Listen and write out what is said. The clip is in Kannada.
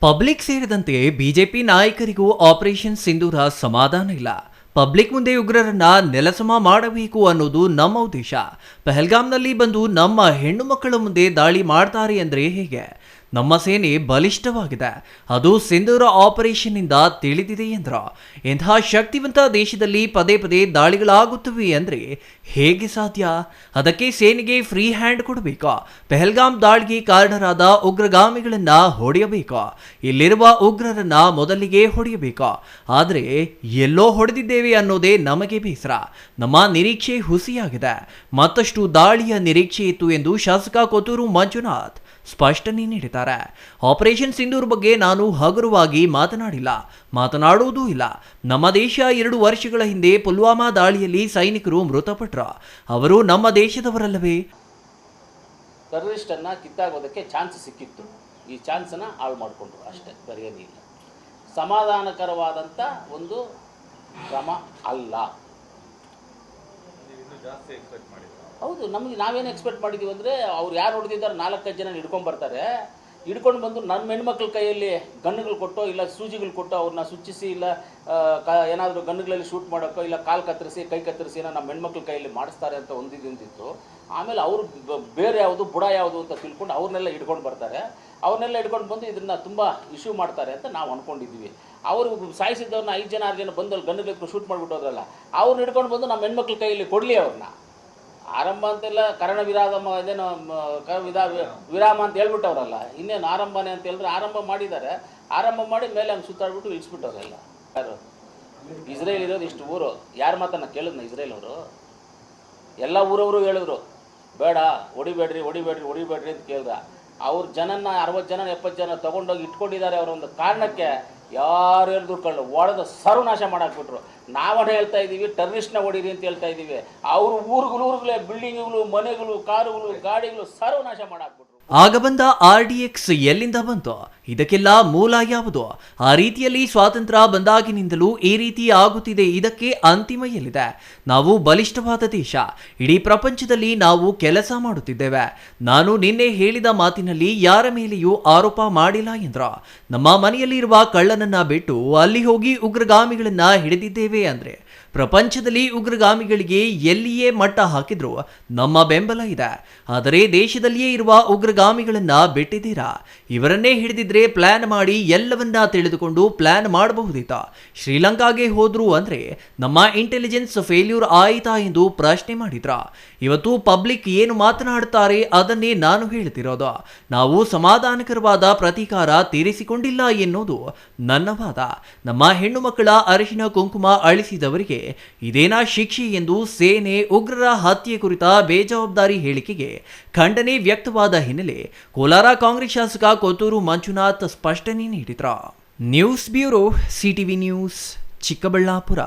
ಪಬ್ಲಿಕ್ ಸೇರಿದಂತೆ ಬಿಜೆಪಿ ನಾಯಕರಿಗೂ ಆಪರೇಷನ್ ಸಿಂಧೂರ ಸಮಾಧಾನ ಇಲ್ಲ. ಪಬ್ಲಿಕ್ ಮುಂದೆ ಉಗ್ರರನ್ನ ನೆಲಸಮ ಮಾಡಬೇಕು ಅನ್ನೋದು ನಮ್ಮ ಉದ್ದೇಶ. ಪಹಲ್ಗಾಮ್ನಲ್ಲಿ ಬಂದು ನಮ್ಮ ಹೆಣ್ಣು ಮಕ್ಕಳ ಮುಂದೆ ದಾಳಿ ಮಾಡ್ತಾರೆ ಅಂದ್ರೆ ಹೇಗೆ? ನಮ್ಮ ಸೇನೆ ಬಲಿಷ್ಠವಾಗಿದೆ. ಅದು ಸಿಂಧೂರ ಆಪರೇಷನ್ನಿಂದ ತಿಳಿದಿದೆ ಎಂದ್ರ. ಇಂತಹ ಶಕ್ತಿವಂತ ದೇಶದಲ್ಲಿ ಪದೇ ಪದೇ ದಾಳಿಗಳಾಗುತ್ತವೆ ಅಂದರೆ ಹೇಗೆ ಸಾಧ್ಯ? ಅದಕ್ಕೆ ಸೇನೆಗೆ ಫ್ರೀ ಹ್ಯಾಂಡ್ ಕೊಡಬೇಕು. ಪೆಹಲ್ಗಾಮ್ ದಾಳಿಗೆ ಕಾರಣರಾದ ಉಗ್ರಗಾಮಿಗಳನ್ನ ಹೊಡೆಯಬೇಕು. ಇಲ್ಲಿರುವ ಉಗ್ರರನ್ನ ಮೊದಲಿಗೆ ಹೊಡೆಯಬೇಕು. ಆದರೆ ಎಲ್ಲೋ ಹೊಡೆದಿದ್ದೇವೆ ಅನ್ನೋದೇ ನಮಗೆ ಬೇಸರ. ನಮ್ಮ ನಿರೀಕ್ಷೆ ಹುಸಿಯಾಗಿದೆ. ಮತ್ತಷ್ಟು ದಾಳಿಯ ನಿರೀಕ್ಷೆ ಇತ್ತು ಎಂದು ಶಾಸಕ ಕೊತ್ತೂರು ಮಂಜುನಾಥ್ ಸ್ಪಷ್ಟನೆ ನೀಡಿದ್ದಾರೆ. ಆಪರೇಷನ್ ಸಿಂಧೂರ್ ಬಗ್ಗೆ ನಾನು ಹಗುರವಾಗಿ ಮಾತನಾಡಿಲ್ಲ. ಮಾತನಾಡುವುದೂ ಇಲ್ಲ. ನಮ್ಮ ದೇಶ ಎರಡು ವರ್ಷಗಳ ಹಿಂದೆ ಪುಲ್ವಾಮಾ ದಾಳಿಯಲ್ಲಿ ಸೈನಿಕರು ಮೃತಪಟ್ಟರು ಅವರು ನಮ್ಮ ದೇಶದವರಲ್ಲವೇ? ಟೆರರಿಸ್ಟನ್ನು ಕಿತ್ತಾಗೋದಕ್ಕೆ ಚಾನ್ಸ್ ಸಿಕ್ಕಿತ್ತು. ಈ ಚಾನ್ಸನ್ನು ಹಾಳು ಮಾಡಿಕೊಂಡ್ರು ಅಷ್ಟೇ ಬೇರೇನಿಲ್ಲ ಸಮಾಧಾನಕರವಾದಂಥ ಒಂದು ಕ್ರಮ ಅಲ್ಲ. ಹೌದು, ನಮಗೆ ನಾವೇನು ಎಕ್ಸ್ಪೆಕ್ಟ್ ಮಾಡಿದ್ದೀವಿ ಅಂದರೆ ಅವ್ರು ಯಾರು ಹೊಡೆದಿದ್ದಾರೆ ನಾಲ್ಕೈದು ಜನ ಹಿಡ್ಕೊಂಡು ಬರ್ತಾರೆ. ಹಿಡ್ಕೊಂಡು ಬಂದು ನನ್ನ ಹೆಣ್ಮಕ್ಳ ಕೈಯಲ್ಲಿ ಗನ್ನುಗಳು ಕೊಟ್ಟೋ ಇಲ್ಲ ಸೂಜಿಗಳು ಕೊಟ್ಟು ಅವ್ರನ್ನ ಸುಚ್ಚಿಸಿ ಇಲ್ಲ ಕ, ಏನಾದರೂ ಗನ್ನುಗಳಲ್ಲಿ ಶೂಟ್ ಮಾಡೋಕ್ಕೋ ಇಲ್ಲ ಕಾಲು ಕತ್ತರಿಸಿ, ಕೈ ಕತ್ತರಿಸಿ ನಮ್ಮ ಹೆಣ್ಮಕ್ಳ ಕೈಯಲ್ಲಿ ಮಾಡಿಸ್ತಾರೆ ಅಂತ ಒಂದಿದ್ದಿತ್ತು ಆಮೇಲೆ ಅವರು ಬೇರೆ ಯಾವುದು, ಬುಡ ಯಾವುದು ಅಂತ ತಿಳ್ಕೊಂಡು ಅವ್ರನ್ನೆಲ್ಲ ಹಿಡ್ಕೊಂಡು ಬರ್ತಾರೆ. ಅವ್ರನ್ನೆಲ್ಲ ಹಿಡ್ಕೊಂಡು ಬಂದು ಇದನ್ನು ತುಂಬ ಇಶ್ಯೂ ಮಾಡ್ತಾರೆ ಅಂತ ನಾವು ಅಂದ್ಕೊಂಡಿದ್ವಿ ಅವರು ಸಾಯಿಸಿದ್ದವ್ರನ್ನ ಐದು ಜನ, ಆರು ಜನ ಬಂದು ಗನ್ನುಗಳು ಶೂಟ್ ಮಾಡಿಬಿಟ್ಟು ಹೋದ್ರಲ್ಲ ಅವ್ರನ್ನ ಹಿಡ್ಕೊಂಡು ಬಂದು ನಮ್ಮ ಹೆಣ್ಮಕ್ಳ ಕೈಯಲ್ಲಿ ಕೊಡಲಿ ಅವ್ರನ್ನ ಆರಂಭ ಅಂತೆಲ್ಲ ಕರ್ಣ ವಿರಾಮ ಇದೇನು ವಿಧಾ ವಿರಾಮ ಅಂತ ಹೇಳ್ಬಿಟ್ಟವ್ರಲ್ಲ. ಇನ್ನೇನು ಆರಂಭನೇ ಅಂತ ಹೇಳಿದ್ರೆ ಆರಂಭ ಮಾಡಿದ್ದಾರೆ. ಆರಂಭ ಮಾಡಿ ಮೇಲೆ ಹಂಗೆ ಸುತ್ತಾಡ್ಬಿಟ್ಟು ಇಳಿಸ್ಬಿಟ್ಟವ್ರೆಲ್ಲ. ಯಾರು? ಇಸ್ರೇಲ್ ಇರೋದು ಇಷ್ಟು ಊರು. ಯಾರು ಮಾತನ್ನ ಕೇಳಿದ್ನ ಇಸ್ರೇಲ್ ಅವರು? ಎಲ್ಲ ಊರವರು ಹೇಳಿದ್ರು. ಬೇಡ, ಹೊಡಿಬೇಡ್ರಿ ಹೊಡಿಬೇಡ್ರಿ ಹೊಡಿಬೇಡ್ರಿ ಅಂತ ಕೇಳಿದ ಅವ್ರ ಜನನ ಅರವತ್ತು ಜನ ಎಪ್ಪತ್ತು ಜನ ತಗೊಂಡೋಗಿ ಇಟ್ಕೊಂಡಿದ್ದಾರೆ ಅವರೊಂದು ಕಾರಣಕ್ಕೆ ಯಾರು ಹೇಳಿದ್ರು ಕಳ್ಳು ಒಡೆದು ಸರ್ವನಾಶ ಮಾಡಾಕ್ಬಿಟ್ರು. ನಾವೇ ಹೇಳ್ತಾ ಇದ್ದೀವಿ ಟರ್ನಿಸ್ಟ್ನ ಹೊಡೀರಿ ಅಂತ ಹೇಳ್ತಾ ಇದ್ದೀವಿ. ಅವರು ಊರುಗಳು, ಊರುಗಳೇ, ಬಿಲ್ಡಿಂಗ್ಗಳು, ಮನೆಗಳು, ಕಾರುಗಳು, ಗಾಡಿಗಳು ಸರ್ವನಾಶ ಮಾಡಾಕ್ಬಿಟ್ರು. ಆಗ ಬಂದ ಆರ್ ಡಿ ಎಕ್ಸ್ ಎಲ್ಲಿಂದ ಬಂತು? ಇದಕ್ಕೆಲ್ಲ ಮೂಲ ಯಾವುದು? ಆ ರೀತಿಯಲ್ಲಿ ಸ್ವಾತಂತ್ರ್ಯ ಬಂದಾಗಿನಿಂದಲೂ ಈ ರೀತಿ ಆಗುತ್ತಿದೆ, ಇದಕ್ಕೆ ಅಂತಿಮ ಎಲ್ಲಿದೆ? ನಾವು ಬಲಿಷ್ಠವಾದ ದೇಶ. ಇಡೀ ಪ್ರಪಂಚದಲ್ಲಿ ನಾವು ಕೆಲಸ ಮಾಡುತ್ತಿದ್ದೇವೆ. ನಾನು ನಿನ್ನೆ ಹೇಳಿದ ಮಾತಿನಲ್ಲಿ ಯಾರ ಮೇಲೆಯೂ ಆರೋಪ ಮಾಡಿಲ್ಲ ಎಂದ್ರ. ನಮ್ಮ ಮನೆಯಲ್ಲಿರುವ ಕಳ್ಳನನ್ನ ಬಿಟ್ಟು ಅಲ್ಲಿ ಹೋಗಿ ಉಗ್ರಗಾಮಿಗಳನ್ನ ಹಿಡಿದಿದ್ದೇವೆ ಅಂದ್ರೆ ಪ್ರಪಂಚದಲ್ಲಿ ಉಗ್ರಗಾಮಿಗಳಿಗೆ ಎಲ್ಲಿಯೇ ಮಟ್ಟ ಹಾಕಿದ್ರು ನಮ್ಮ ಬೆಂಬಲ ಇದೆ. ಆದರೆ ದೇಶದಲ್ಲಿಯೇ ಇರುವ ಉಗ್ರಗಾಮಿಗಳನ್ನ ಬಿಟ್ಟಿದ್ದೀರಾ? ಇವರನ್ನೇ ಹಿಡಿದಿದ್ರೆ ಪ್ಲಾನ್ ಮಾಡಿ ಎಲ್ಲವನ್ನ ತಿಳಿದುಕೊಂಡು ಪ್ಲಾನ್ ಮಾಡಬಹುದಿತ್ತ? ಶ್ರೀಲಂಕಾಗೆ ಹೋದ್ರು ಅಂದ್ರೆ ನಮ್ಮ ಇಂಟೆಲಿಜೆನ್ಸ್ ಫೇಲ್ಯೂರ್ ಆಯಿತಾ ಎಂದು ಪ್ರಶ್ನೆ ಮಾಡಿದ್ರ? ಇವತ್ತು ಪಬ್ಲಿಕ್ ಏನು ಮಾತನಾಡುತ್ತಾರೆ ಅದನ್ನೇ ನಾನು ಹೇಳ್ತಿರೋದು ನಾವು ಸಮಾಧಾನಕರವಾದ ಪ್ರತೀಕಾರ ತೀರಿಸಿಕೊಂಡಿಲ್ಲ ಎನ್ನುವುದು ನನ್ನ ವಾದ. ನಮ್ಮ ಹೆಣ್ಣು ಮಕ್ಕಳ ಅರಿಶಿನ ಕುಂಕುಮ ಅಳಿಸಿದವರಿಗೆ ಇದೇನಾ ಶಿಕ್ಷೆ ಎಂದು ಸೇನೆ ಉಗ್ರರ ಹತ್ಯೆ ಕುರಿತ ಬೇಜವಾಬ್ದಾರಿ ಹೇಳಿಕೆಗೆ ಖಂಡನೆ ವ್ಯಕ್ತವಾದ ಹಿನ್ನೆಲೆ ಕೋಲಾರ ಕಾಂಗ್ರೆಸ್ ಶಾಸಕ ಕೊತ್ತೂರು ಮಂಜುನಾಥ್ ಸ್ಪಷ್ಟನೆ ನೀಡಿದ್ರ. News bureau, CTV news, Chikkaballapur.